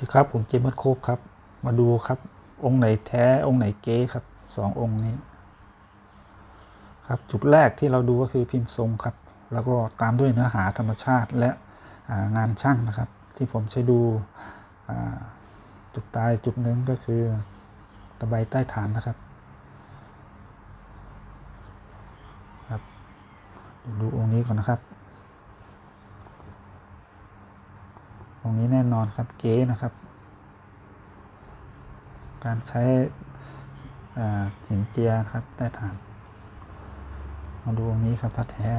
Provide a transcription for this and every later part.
ดีครับผมเจมส์โคกครับ มาดูครับ องค์ไหนแท้องค์ไหนเก๊ครับสององค์นี้ ครับจุดแรกที่เราดูก็คือพิมพ์ทรงครับ แล้วก็ตามด้วยเนื้อหาธรรมชาติและงานช่างนะครับ ที่ผมใช้ดูจุดตายจุดหนึ่งก็คือตะไบใต้ฐานนะครับครับ ดูองค์นี้ก่อนนะครับ องนี้แน่นอนครับเก๊นะครับ การใช้หินเจียครับใต้ฐาน มาดูองนี้ครับพระแท้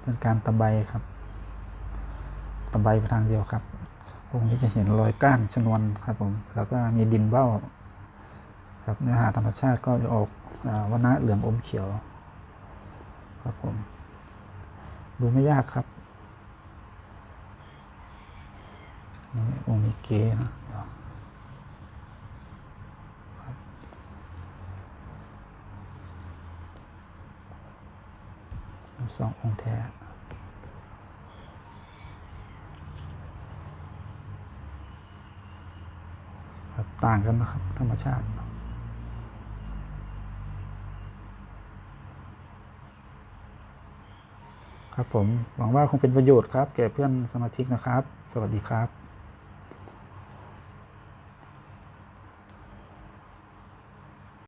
เป็นการตะไบครับ ตะไบไปทางเดียวครับองนี้จะเห็นรอยก้านชนวนครับผม แล้วก็มีดินเบ้า ครับเนื้อหาธรรมชาติก็จะออกอาวนะเหลืองอมเขียว ครับผม ดูไม่ยากครับ นี่องค์นี้เก๋นะสององค์แท้ครับต่างกันนะครับ ธรรมชาติครับผมหวังว่าคงเป็นประโยชน์ครับ แก่เพื่อนสมาชิกนะครับ สวัสดีครับ